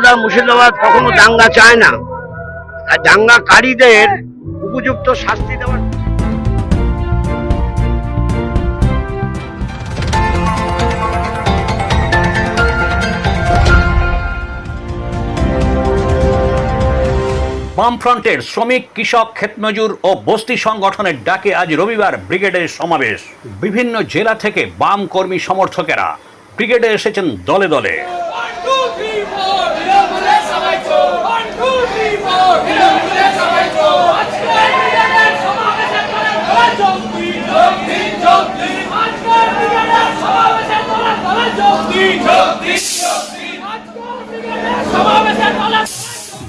মালদা মুর্শিদাবাদ কখনো দাঙ্গা চায় না। আর দাঙ্গাকারীদের উপযুক্ত শাস্তি দেওয়ার বামফ্রন্টের শ্রমিক, কৃষক, ক্ষেতমজুর ও বস্তি সংগঠনের ডাকে আজ রবিবার ব্রিগেডের সমাবেশ। বিভিন্ন জেলা থেকে বাম কর্মী সমর্থকেরা ব্রিগেডে এসেছেন দলে দলে।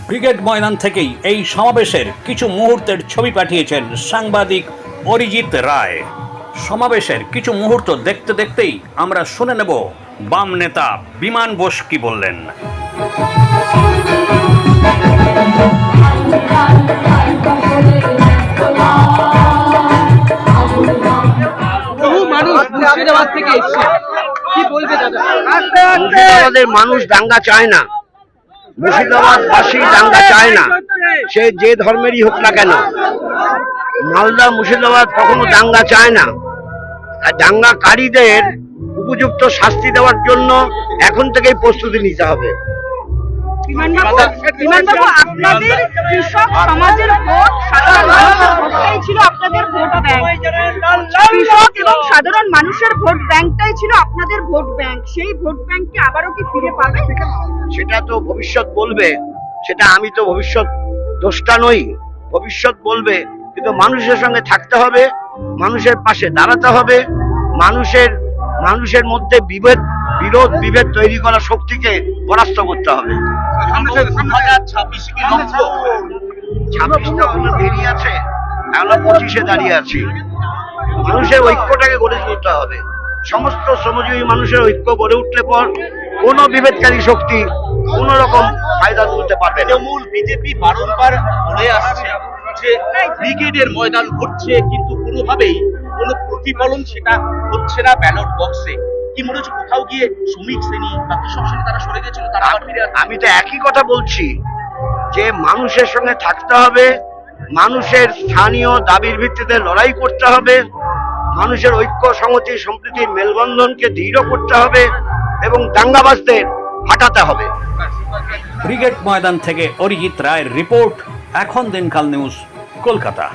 ব্রিগেড ময়দান থেকেই এই সমাবেশের কিছু মুহূর্তের ছবি পাঠিয়েছেন সাংবাদিক অরিজিৎ রায়। সমাবেশের কিছু মুহূর্ত দেখতে দেখতেই আমরা শুনে নেব বাম নেতা বিমান বোস কি বললেন? বহু মানুষ মুর্শিদাবাদ থেকে এসছে। কি বলবে দাদা? মুর্শিদাবাদের মানুষ দাঙ্গা চায় না। মুর্শিদাবাদবাসী দাঙ্গা চায় না। সে যে ধর্মেরই হোক না কেন। মালদা মুর্শিদাবাদ কখনো দাঙ্গা চায় না। আর দাঙ্গাকারীদের উপযুক্ত শাস্তি দেওয়ার জন্য এখন থেকেই প্রস্তুতি নিতে হবে। বিমানবাবু বিমানবাবু আপনাদের কৃষক সমাজের ভোট সাধারণ ছিল আপনাদের ভোট ব্যাংক। কৃষক এবং সাধারণ মানুষের ভোট ব্যাংকটাই ছিল আপনাদের ভোট ব্যাংক। সেই ভোট ব্যাংককে আবারও কি ফিরে পাবেন সেটা তো ভবিষ্যৎ বলবে সেটা আমি তো ভবিষ্যৎ দোষটা নই ভবিষ্যৎ বলবে। কিন্তু মানুষের সঙ্গে থাকতে হবে মানুষের পাশে দাঁড়াতে হবে মানুষের মানুষের মধ্যে বিভেদ বিরোধ বিভেদ তৈরি করা শক্তিকে পরাস্ত করতে হবে। ছাব্বিশটা কোনো দেরি আছে আমরা পঁচিশে দাঁড়িয়ে আছি। মানুষের ঐক্যটাকে গড়ে তুলতে হবে। সমস্ত শ্রমজীবী মানুষের ঐক্য গড়ে উঠলে পর কোনো বিভেদকারী শক্তি কোন রকম ফায়দা তুলতে পারবে তৃণমূল বিজেপি বারংবার বলে আসছে যে ব্রিগেডের ময়দান ঘটছে কিন্তু কোনোভাবেই কোনো প্রতিফলন সেটা হচ্ছে না ব্যালট বক্সে কি মনে হচ্ছে কোথাও গিয়ে শ্রমিক শ্রেণি বা কৃষক শ্রেণি তারা সরে গেছিল তারা আবার ফিরে আমি তো একই কথা বলছি যে মানুষের সঙ্গে থাকতে হবে মানুষের স্থানীয় দাবির ভিত্তিতে লড়াই করতে হবে মানুষের ঐক্য সংহতি সম্প্রীতির মেলবন্ধনকে দৃঢ় করতে হবে এবং দাঙ্গাবাজদের হাঁটাতে হবে। ব্রিগেড ময়দান থেকে অরিজিৎ রায়ের রিপোর্ট এখন দিনকাল নিউজ কলকাতা।